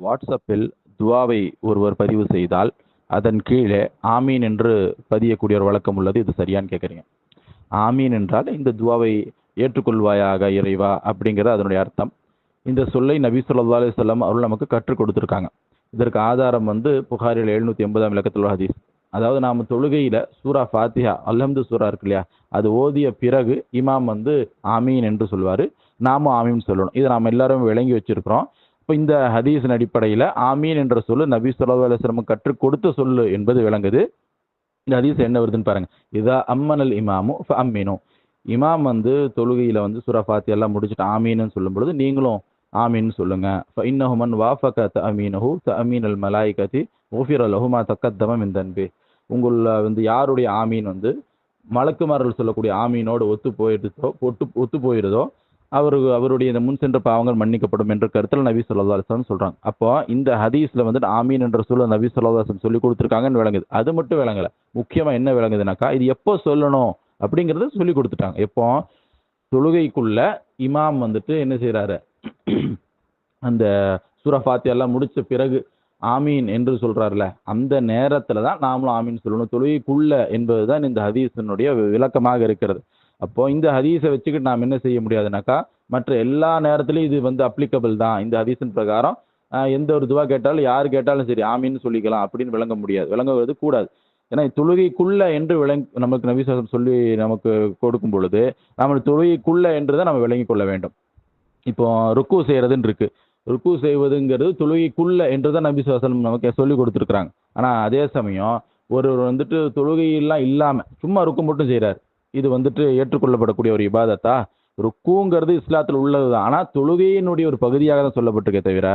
வாட்ஸ்அப்பில் துவாவை ஒருவர் பதிவு செய்தால் அதன் கீழே ஆமீன் என்று பதியக்கூடிய ஒரு வழக்கம் உள்ளது. இது சரியான்னு கேட்குறீங்க. ஆமீன் என்றால் இந்த துவாவை ஏற்றுக்கொள்வாயாக இறைவா அப்படிங்கிறது அதனுடைய அர்த்தம். இந்த சொல்லை நபி சொல்லா அலி சொல்லம் அவர்கள் நமக்கு கற்றுக் கொடுத்துருக்காங்க. இதற்கு ஆதாரம் வந்து புகாரில் எழுநூற்றி எண்பதாம் இலக்கத்தில் ஹதீஸ். அதாவது நாம் தொழுகையில் சூரா ஃபாத்திஹா அல்ஹம்து சூரா இருக்கு இல்லையா? அது ஓதிய பிறகு இமாம் வந்து ஆமீன் என்று சொல்வார். நாமும் ஆமீன் சொல்லணும். இதை நாம் எல்லாரும் விளங்கி வச்சிருக்கிறோம். இப்போ இந்த ஹதீஸின் அடிப்படையில் ஆமீன் என்ற சொல்லு நபி சொல்லா அலுவலம் கற்றுக் கொடுத்த சொல்லு என்பது விளங்குது. இந்த ஹதீஸ் என்ன வருதுன்னு பாருங்க. இதா அம்மனல் இமாமு ஃப இமாம் வந்து தொழுகையில் வந்து சூரா எல்லாம் முடிச்சுட்டு ஆமீன்னு சொல்லும் பொழுது நீங்களும் ஆமீன் சொல்லுங்க. இன்னஹுமன் வாஃபக த அமீனஹு த அமீன் அல் மலாய்கதி அல் லஹுமா தக்கத்தமம் இந்த அன்பு உங்கள வந்து யாருடைய ஆமீன் வந்து மலக்குமார்கள் சொல்லக்கூடிய ஆமீனோடு ஒத்து போயிடுதோ ஒட்டு ஒத்து போயிடுதோ அவரு அவருடைய இந்த முன் சென்ற பாவங்கள் மன்னிக்கப்படும் என்ற கருத்தில் நபி சொல்லா அலிஸ்லாம் சொல்றாங்க. அப்போ இந்த ஹதீஸ்ல வந்து ஆமீன் என்ற சொல்ல நபி சொல்லா அலிஸ்லாம் சொல்லி கொடுத்துருக்காங்கன்னு விளங்குது. அது மட்டும் விளங்கலை. முக்கியமா என்ன விளங்குதுனாக்கா இது எப்போ சொல்லணும் அப்படிங்கிறத சொல்லி கொடுத்துட்டாங்க. எப்போ? தொழுகைக்குள்ள இமாம் வந்துட்டு என்ன செய்யறாரு அந்த சூரா எல்லாம் முடிச்ச பிறகு ஆமீன் என்று சொல்றாருல அந்த நேரத்துல தான் நாமளும் ஆமீன் சொல்லணும். தொழுகைக்குள்ள என்பதுதான் இந்த ஹதீஸினுடைய விளக்கமாக இருக்கிறது. அப்போ இந்த ஹதீஸை வச்சுக்கிட்டு நாம் என்ன செய்ய முடியாதுனாக்கா மற்ற எல்லா நேரத்திலையும் இது வந்து அப்ளிகபிள் தான். இந்த ஹதீஸின் பிரகாரம் எந்த ஒரு துவா கேட்டாலும் யார் கேட்டாலும் சரி ஆமின்னு சொல்லிக்கலாம் அப்படின்னு விளங்க முடியாது. விளங்குவது கூடாது. ஏன்னா தொழுகைக்குள்ள என்று விளங் நமக்கு நபிசாசம் சொல்லி நமக்கு கொடுக்கும் பொழுது நம்ம தொழுகைக்குள்ள என்று தான் நம்ம விளங்கி கொள்ள வேண்டும். இப்போ ருக்கு செய்யறதுன்னு இருக்கு. ருக்கு செய்வதுங்கிறது தொழுகைக்குள்ள என்று தான் நபி நமக்கு சொல்லி கொடுத்துருக்குறாங்க. ஆனால் அதே சமயம் ஒருவர் வந்துட்டு தொழுகையெல்லாம் இல்லாமல் சும்மா ருக்கு மட்டும் செய்கிறார் இது வந்துட்டு ஏற்றுக்கொள்ளப்படக்கூடிய ஒரு இபாதத்தா? ருக்குங்கிறது இஸ்லாத்தில் உள்ளது தான் ஆனால் தொழுகையினுடைய ஒரு பகுதியாக தான் சொல்லப்பட்டிருக்கே தவிர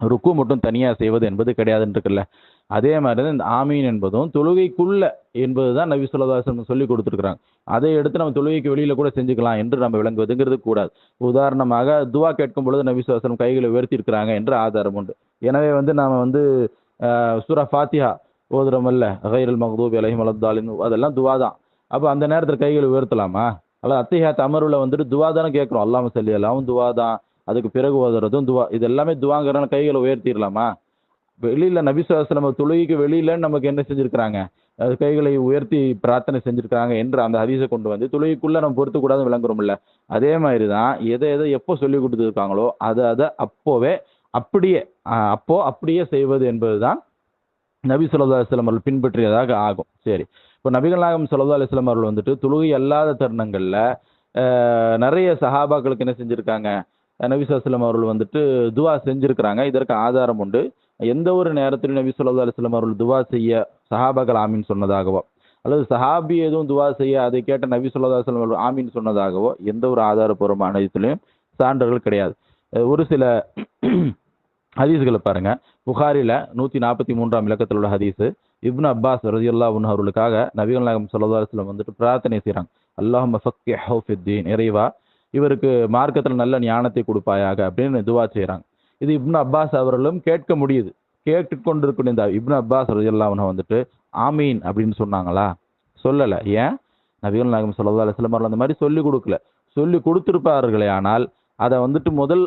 ருக்கு மட்டும் தனியாக செய்வது என்பது கிடையாதுன்றிருக்குல்ல. அதே மாதிரி தான் இந்த ஆமீன் என்பதும் தொழுகைக்குள்ள என்பது தான் நபி சொல்லதாசன் சொல்லி கொடுத்துருக்குறாங்க. அதை எடுத்து நம்ம தொழுகைக்கு வெளியில் கூட செஞ்சுக்கலாம் என்று நம்ம விளங்குவதுங்கிறது கூடாது. உதாரணமாக துவா கேட்கும் பொழுது நபி சுவாசனம் கைகளை உயர்த்தியிருக்கிறாங்க என்று ஆதாரம் உண்டு. எனவே வந்து நாம் வந்து சூரா ஃபாத்தியா ஃபாத்திஹா ஓதுறோமல்ல கைரல் மகதூபி அலைஹிம் அலத்தாலின் அதெல்லாம் துவா தான் அப்போ அந்த நேரத்தில் கைகளை உயர்த்தலாமா? அல்ல அத்திஹாத் அமர்வில் வந்துட்டு துவா தானே கேட்குறோம். அல்லாம சொல்லி அல்லாவும் துவா தான். அதுக்கு பிறகு ஓதுறதும் துவா. இது எல்லாமே துவாங்கிறனால கைகளை உயர்த்திடலாமா? வெளியில நபிசுவாசலம் தொழுகைக்கு வெளியில நமக்கு என்ன செஞ்சுருக்கிறாங்க? அது கைகளை உயர்த்தி பிரார்த்தனை செஞ்சுருக்காங்க என்று அந்த ஹதீஸை கொண்டு வந்து துளிக்குள்ளே நம்ம பொருத்தக்கூடாது விளங்குறோம்ல. அதே மாதிரி தான் எதை எதை எப்போ சொல்லி கொடுத்துருக்காங்களோ அதை அதை அப்போவே அப்படியே அப்போ அப்படியே செய்வது என்பதுதான் நபி சொல்லா அவர்கள் பின்பற்றியதாக ஆகும். சரி. இப்போ நபிகள் நாயகம் சொல்லா அலுவலம் அவர்கள் வந்துட்டு தொழுகை அல்லாத தருணங்களில் நிறைய சஹாபாக்களுக்கு என்ன செஞ்சுருக்காங்க? அஹ் நபி சொல்லாஸ்லம் அவர்கள் வந்துட்டு துவா செஞ்சுருக்கிறாங்க. இதற்கு ஆதாரம் உண்டு. எந்த ஒரு நேரத்திலும் நபி சொல்லா அலுவலம் அவர்கள் துவா செய்ய சஹாபாக்கள் ஆமீன் சொன்னதாகவோ அல்லது சஹாபி எதுவும் துவா செய்ய அதை கேட்ட நபி சொல்லா அலுவலம் அவர்கள் ஆமீன் சொன்னதாகவோ எந்த ஒரு ஆதாரபூர்வமான இதுலையும் சான்றுகள் கிடையாது. ஒரு சில ஹதீஸ்களை பாருங்கள் புகாரில் நூற்றி நாற்பத்தி மூன்றாம் இலக்கத்தில் உள்ள ஹதீஸு. இப்னு அப்பாஸ் ரதியுல்லா அவர்களுக்காக நபிகள் நாயகம் சல்லா அலுவலம் வந்துட்டு பிரார்த்தனை செய்கிறாங்க அல்லாஹ் ஃபக்கி ஹவுஃபித்தீன் இறைவா இவருக்கு மார்க்கத்தில் நல்ல ஞானத்தை கொடுப்பாயாக அப்படின்னு துவா செய்கிறாங்க இது இப்னு அப்பாஸ் அவர்களும் கேட்க முடியுது. கேட்டு கொண்டிருக்கிற இந்த இப்னு அப்பாஸ் ரதியுல்லா வந்துட்டு ஆமீன் அப்படின்னு சொன்னாங்களா? சொல்லலை. ஏன்? நபிகள் நாயகம் சல்லா அலுவலம் அவர்கள் அந்த மாதிரி சொல்லி கொடுக்கல. சொல்லி கொடுத்துருப்பார்களே ஆனால் அதை வந்துட்டு முதல்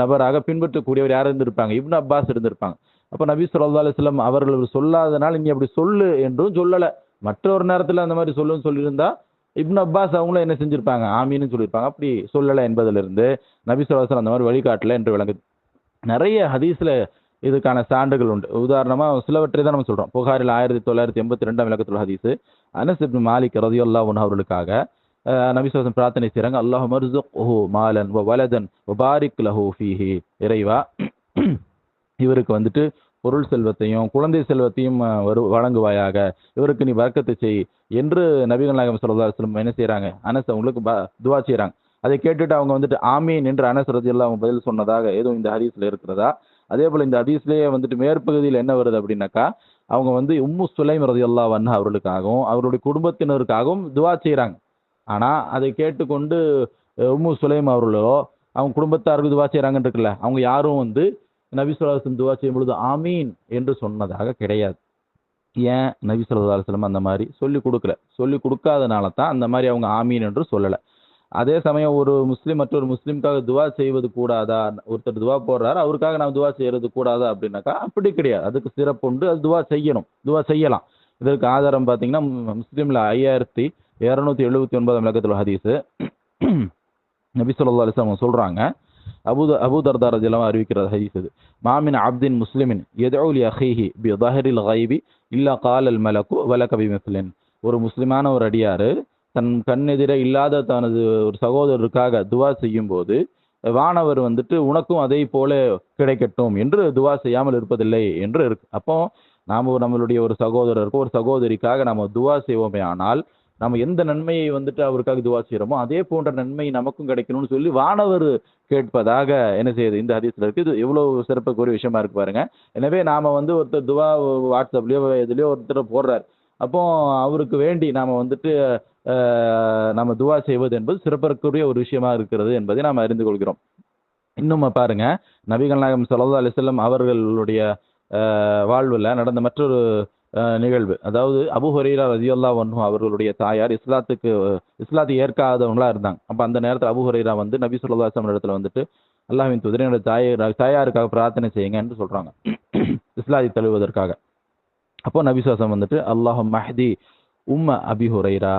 நபராக பின்பற்றக்கூடியவர் யார் இருந்திருப்பாங்க? இப்னு அப்பாஸ் இருந்திருப்பாங்க. அப்போ நபி சொல்லா அலுவலம் அவர்கள் சொல்லாதனால் நீ அப்படி சொல்லு என்றும் சொல்லலை. மற்றொரு நேரத்தில் அந்த மாதிரி சொல்லுன்னு சொல்லியிருந்தா இப்னு அப்பாஸ் அவங்களும் என்ன செஞ்சிருப்பாங்க? ஆமீன்னு சொல்லியிருப்பாங்க. அப்படி சொல்லலை என்பதிலிருந்து நபி சொல்லாசன் அந்த மாதிரி வழிகாட்டல என்று விளங்குது. நிறைய ஹதீஸில் இதுக்கான சான்றுகள் உண்டு. உதாரணமாக சிலவற்றை தான் நம்ம சொல்கிறோம் புகாரில் ஆயிரத்தி தொள்ளாயிரத்தி எண்பத்தி ரெண்டாம் விளக்கத்துள்ள ஹதீஸ். அனஸ் இப்னு மாலிக் ரதியுல்லா ஒன் அவர்களுக்காக அஹ், நபி பிரார்த்தனை செய்கிறாங்க அல்லாஹ் மர்சுக்ஹு மாலன் ஓ வலதன் ஒ பாரிக் லஹோ ஃபீஹி. இறைவா இவருக்கு வந்துட்டு பொருள் செல்வத்தையும் குழந்தை செல்வத்தையும் வரு வழங்குவாயாக. இவருக்கு நீ வர்க்கத்தை செய் என்று நபிகள் நாயகம் சொல்லா சொல்லும் என்ன செய்கிறாங்க அனஸ் அவங்களுக்கு ப- துவா செய்கிறாங்க அதை கேட்டுட்டு அவங்க வந்துட்டு ஆமீன் என்று அனஸ் ரதியல்லாஹு அவங்க பதில் சொன்னதாக எதுவும் இந்த ஹதீஸில் இருக்கிறதா? அதே போல் இந்த ஹதீஸ்லேயே வந்துட்டு மேற்பகுதியில் என்ன வருது அப்படின்னாக்கா அவங்க வந்து உம்மு சுலைம் ரதியல்லாஹு வந்து அவர்களுக்காகவும் அவருடைய குடும்பத்தினருக்காகவும் துவா செய்கிறாங்க ஆனால் அதை கேட்டுக்கொண்டு உம்மு சுலைம் அவர்களோ அவங்க குடும்பத்தாருக்கு துவா செய்கிறாங்கன்னு இருக்குல்ல அவங்க யாரும் வந்து நபி துவா செய்யும் பொழுது ஆமீன் என்று சொன்னதாக கிடையாது. ஏன்? நபி சொல்லா அலுவலம் அந்த மாதிரி சொல்லி கொடுக்கல. சொல்லி கொடுக்காதனால தான் அந்த மாதிரி அவங்க ஆமீன் என்று சொல்லலை. அதே சமயம் ஒரு முஸ்லீம் மற்றொரு முஸ்லீமுக்காக துவா செய்வது கூடாதா? ஒருத்தர் துவா போடுறாரு அவருக்காக நாம் துவா செய்யறது கூடாதா அப்படின்னாக்கா அப்படி கிடையாது. அதுக்கு சிறப்புண்டு அது துவா செய்யணும். துவா செய்யலாம். இதற்கு ஆதாரம் பார்த்தீங்கன்னா முஸ்லீமில் முஸ்லீம்ல ஐயாயிரத்தி இரநூத்தி எழுபத்தி ஒன்பதாம் இலக்கத்தில் ஹதீஸு. நபி ஸல்லல்லாஹு அவங்க சொல்கிறாங்க அபுத அபு அபு அறிவிக்கிறது ரஜியல்லாஹு ஹதீஸ் இது மாமின் அப்தின் முஸ்லிமின் எதோலி அஹிஹி பி தஹரில் ஹைபி இல்லா காலல் மலக்கு வலகபி மிஸ்லின் ஒரு முஸ்லிமான ஒரு அடியார் தன் கண்ணெதிரே இல்லாத தனது ஒரு சகோதரருக்காக துவா செய்யும் போது வானவர் வந்துட்டு உனக்கும் அதை போல கிடைக்கட்டும் என்று துவா செய்யாமல் இருப்பதில்லை என்று இருக்கு அப்போ நாம நம்மளுடைய ஒரு சகோதரருக்கோ ஒரு சகோதரிக்காக நாம துவா செய்வோமே ஆனால் நம்ம எந்த நன்மையை வந்துட்டு அவருக்காக துவா செய்கிறோமோ அதே போன்ற நன்மை நமக்கும் கிடைக்கணும்னு சொல்லி வானவர் கேட்பதாக என்ன செய்யுது? இந்த ஹதீஸ்ல இருக்கு. இது எவ்வளவு சிறப்புக்குரிய விஷயமா இருக்கு பாருங்க. எனவே நாம வந்து ஒருத்தர் துவா வாட்ஸ்அப்லயோ எதுலயோ ஒருத்தர் போடுறாரு. அப்போ அவருக்கு வேண்டி நாம வந்துட்டு நம்ம துவா செய்வது என்பது சிறப்பிற்குரிய ஒரு விஷயமா இருக்கிறது என்பதை நாம் அறிந்து கொள்கிறோம். இன்னும் பாருங்க. நபிகள் நாயகம் ஸல்லல்லாஹு அலிசல்லம் அவர்களுடைய வாழ்வில் வாழ்வுல நடந்த மற்றொரு நிகழ்வு. அதாவது அபு ஹுரைரா ரலியல்லாஹு அன்ஹு அவர்களுடைய தாயார் இஸ்லாத்துக்கு இஸ்லாத்தை ஏற்காதவங்களா இருந்தாங்க. அப்போ அந்த நேரத்தில் அபு ஹுரைரா வந்து நபி ஸல்லல்லாஹு இடத்துல வந்துட்டு அல்லாஹ்வின் தூதரே என்னோட தாயார் தாயாருக்காக பிரார்த்தனை செய்யுங்க என்று சொல்றாங்க. இஸ்லாத்தை தழுவதற்காக அப்போ நபிசுவாசம் வந்துட்டு அல்லாஹ் மஹதி உம்ம அபி ஹுரைரா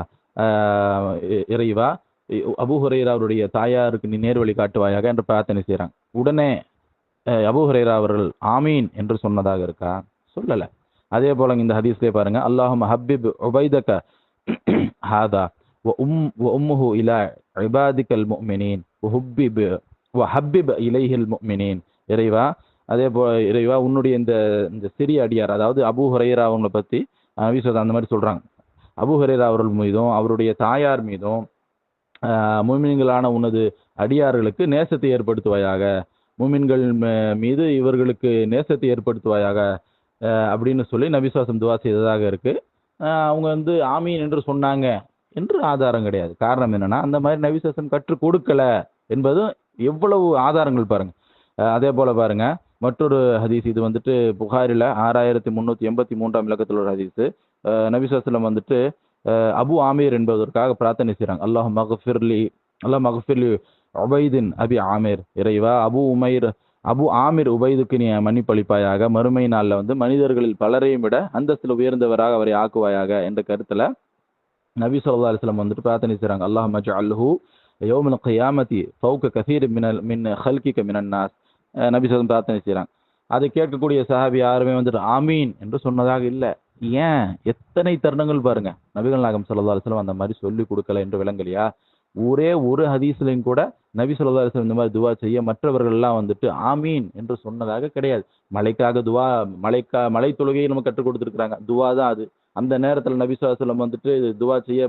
இ- இறைவா அபு ஹுரைரா அவருடைய தாயாருக்கு நீ நேர்வழி காட்டுவாயாக என்று பிரார்த்தனை செய்கிறாங்க உடனே அபு ஹுரைரா அவர்கள் ஆமீன் என்று சொன்னதாக இருக்கா? சொல்லலை. அதே போல இந்த ஹதீஸ்லயே பாருங்க அல்லாஹும் ஹப்பிப் உபைதக ஹாதா وأم وأمه إلى عبادك المؤمنين وحبب وحبب إليه المؤمنين இறைவா அதே போ இறைவா உன்னுடைய இந்த இந்த சிறிய அடியார் அதாவது அபூ ஹுரைரா அவங்களை பத்தி அஹ், விஸ்வத் அந்த மாதிரி சொல்றாங்க அபூ ஹுரைரா அவர்கள் மீதும் அவருடைய தாயார் மீதும் ஆஹ், முஃமின்களான உனது அடியார்களுக்கு நேசத்தை ஏற்படுத்துவாயாக முமின்கள் மீது இவர்களுக்கு நேசத்தை ஏற்படுத்துவாயாக அஹ், அப்படின்னு சொல்லி நபிசுவாசம் துவா செய்ததாக இருக்கு. அவங்க வந்து ஆமீன் என்று சொன்னாங்க என்று ஆதாரம் கிடையாது. காரணம் என்னன்னா அந்த மாதிரி நபிசுவாசம் கற்றுக் கொடுக்கல என்பதும் எவ்வளவு ஆதாரங்கள் பாருங்க. அதே போல பாருங்க மற்றொரு ஹதீஸ் இது வந்துட்டு புகாரில் ஆறாயிரத்தி முந்நூற்றி எண்பத்தி மூன்றாம் இலக்கத்தில் ஒரு ஹதீஸ். நபிசுவாசலம் வந்துட்டு அபு ஆமீர் என்பதற்காக பிரார்த்தனை செய்கிறாங்க அல்லாஹ் மகஃபிர்லி அல்லாஹ் மகஃபிர்லி உபைதின் அபி ஆமீர் இறைவா அபு உமைர் அபு ஆமீர் உபைதுக்கு நீ மன்னிப்பளிப்பாயாக. மறுமை நாள்ல வந்து மனிதர்களில் பலரையும் விட அந்தஸ்தில் உயர்ந்தவராக அவரை ஆக்குவாயாக என்ற கருத்துல நபி சொல்லா அலைஹி வந்துட்டு பிரார்த்தனை செய்கிறாங்க அல்லாஹ் மஜ்அல்ஹு யோமின் கயாமதி ஃபௌக கசீர் மினல் மின் ஹல்கிக்க மினன்னாஸ் நபி சொல்லம் பிரார்த்தனை செய்கிறாங்க அதை கேட்கக்கூடிய சஹாபி யாருமே வந்துட்டு ஆமீன் என்று சொன்னதாக இல்லை. ஏன்? எத்தனை தருணங்கள் பாருங்க. நபிகள் நாகம் சொல்லா அலைஹி அந்த மாதிரி சொல்லி கொடுக்கல என்று விளங்கலையா? ஒரே ஒரு ஹதீஸ்லையும் கூட நபி ஸல்லல்லாஹு இந்த மாதிரி துவா செய்ய மற்றவர்கள் எல்லாம் வந்துட்டு ஆமீன் என்று சொன்னதாக கிடையாது. மலைக்காக துவா மலைக்கா மலை தொழுகையை நம்ம கற்றுக் கொடுத்துருக்குறாங்க. துவா தான் அது. அந்த நேரத்தில் நபி ஸல்லல்லாஹு வந்துட்டு துவா செய்ய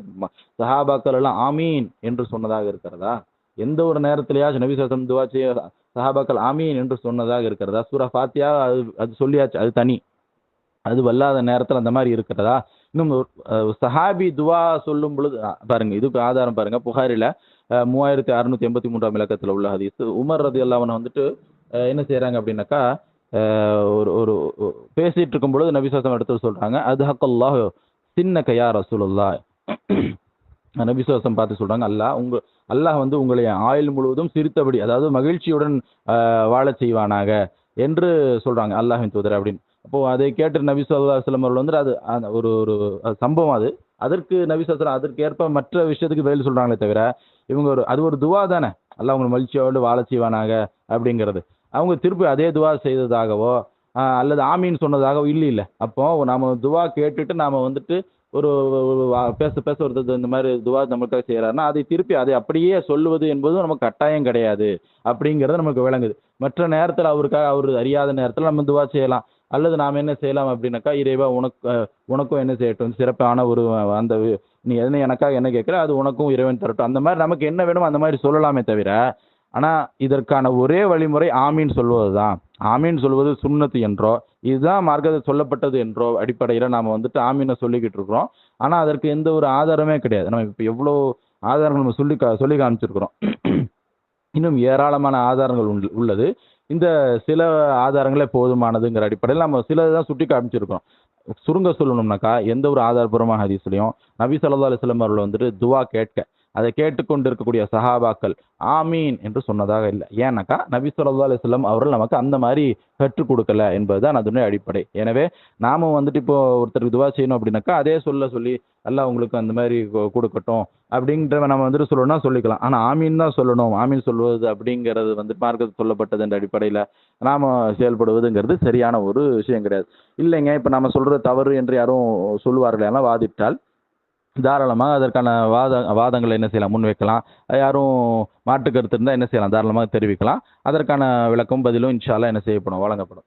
சஹாபாக்கள் எல்லாம் ஆமீன் என்று சொன்னதாக இருக்கிறதா? எந்த ஒரு நேரத்திலேயாச்சும் நபி ஸல்லல்லாஹு துவா செய்ய சஹாபாக்கள் ஆமீன் என்று சொன்னதாக இருக்கிறதா? சூரா ஃபாத்தியா அது அது சொல்லியாச்சு. அது தனி. அது வல்லாத நேரத்தில் அந்த மாதிரி இருக்கிறதா? இன்னும் ஒரு, சஹாபி துவா சொல்லும் பொழுது பாருங்க இதுக்கு ஆதாரம் பாருங்க. புகாரில மூவாயிரத்தி அறுநூத்தி எண்பத்தி மூன்றாம் இலக்கத்தில் உள்ள ஹதீஸ். உமர் ரதி அல்லாவன் வந்துட்டு என்ன செய்யறாங்க அப்படின்னாக்கா ஒரு ஒரு பேசிட்டு இருக்கும் பொழுது நபிசுவாசம் எடுத்து சொல்றாங்க அது ஹக்கல்லா சின்ன கையா ரசூலுல்லா நபிசுவாசம் பார்த்து சொல்றாங்க அல்லாஹ் உங்க அல்லாஹ் வந்து உங்களை ஆயுள் முழுவதும் சிரித்தபடி அதாவது மகிழ்ச்சியுடன் வாழ வாழச் செய்வானாக என்று சொல்றாங்க அல்லாஹின் தூதர் அப்படின்னு. அப்போ அதை கேட்டு நபி சொல்லா வல்லம் அவர்கள் வந்து அது அந்த ஒரு ஒரு சம்பவம் அது. அதற்கு நபி சொல்லா அதற்கு ஏற்ப மற்ற விஷயத்துக்கு பதில் சொல்றாங்களே தவிர இவங்க ஒரு அது ஒரு துவா தானே. எல்லாம் அவங்க மகிழ்ச்சியோடு வாழ செய்வானாங்க அப்படிங்கிறது. அவங்க திருப்பி அதே துவா செய்ததாகவோ அல்லது ஆமின்னு சொன்னதாகவோ இல்லை இல்லை. அப்போ நாம துவா கேட்டுட்டு நாம வந்துட்டு ஒரு பேச பேச ஒருத்தர் இந்த மாதிரி துவா நம்மளுக்காக செய்கிறாருன்னா அதை திருப்பி அதை அப்படியே சொல்லுவது என்பதும் நமக்கு கட்டாயம் கிடையாது. அப்படிங்கிறது நமக்கு விளங்குது. மற்ற நேரத்தில் அவருக்காக அவர் அறியாத நேரத்தில் நம்ம துவா செய்யலாம். அல்லது நாம் என்ன செய்யலாம் அப்படின்னாக்கா இறைவா உனக்கு உனக்கும் என்ன செய்யட்டும் சிறப்பான ஒரு அந்த நீ என்ன எனக்காக என்ன கேட்குற அது உனக்கும் இறைவன் தரட்டும். அந்த மாதிரி நமக்கு என்ன வேணுமோ அந்த மாதிரி சொல்லலாமே தவிர ஆனால் இதற்கான ஒரே வழிமுறை ஆமீன் சொல்வது தான் ஆமீன் சொல்வது சுண்ணத்து என்றோ இதுதான் மார்க்கத்தில் சொல்லப்பட்டது என்றோ அடிப்படையில் நாம் வந்துட்டு ஆமீனை சொல்லிக்கிட்டு இருக்கிறோம். ஆனால் அதற்கு எந்த ஒரு ஆதாரமே கிடையாது. நம்ம இப்போ எவ்வளோ ஆதாரங்கள் நம்ம சொல்லி கா- சொல்லி காமிச்சிருக்கிறோம். இன்னும் ஏராளமான ஆதாரங்கள் உள்ளது. இந்த சில ஆதாரங்களே போதுமானதுங்கிற அடிப்படையில் நம்ம சில தான் சுட்டி காமிச்சிருக்கோம் சுருங்க சொல்லணும்னாக்கா எந்த ஒரு ஆதாரபூர்வமான ஹதீஸ்லையும் நபி ஸல்லல்லாஹு அலைஹி அவர்கள் வந்துட்டு துவா கேட்க அதை கேட்டுக்கொண்டு இருக்கக்கூடிய சஹாபாக்கள் ஆமீன் என்று சொன்னதாக இல்லை. ஏன்னாக்கா நபி சொல்லா அலிஸ்லாம் அவர்கள் நமக்கு அந்த மாதிரி கற்றுக் கொடுக்கல என்பதுதான் அதனுடைய அடிப்படை. எனவே நாம வந்துட்டு இப்போ ஒருத்தருக்கு துவா செய்யணும் அப்படின்னாக்கா அதே சொல்ல சொல்லி நல்லா உங்களுக்கு அந்த மாதிரி கொ- கொடுக்கட்டும். அப்படின்ற நம்ம வந்துட்டு சொல்லணும்னா சொல்லிக்கலாம். ஆனால் ஆமீன் தான் சொல்லணும். ஆமீன் சொல்வது அப்படிங்கிறது வந்து மார்க்கத்தில் சொல்லப்பட்டது என்ற அடிப்படையில் நாம செயல்படுவதுங்கிறது சரியான ஒரு விஷயம் கிடையாது. இல்லைங்க இப்போ நம்ம சொல்றது தவறு என்று யாரும் சொல்லுவார்கள் எல்லாம் வாதிட்டால் தாராளமாக அதற்கான வாத வாதங்களை என்ன செய்யலாம் முன்வைக்கலாம். யாரும் மாற்று கருத்து இருந்தால் என்ன செய்யலாம் தாராளமாக தெரிவிக்கலாம். அதற்கான விளக்கம் பதிலும் இன்ஷால்லாம் என்ன செய்யப்படும் வழங்கப்படும்.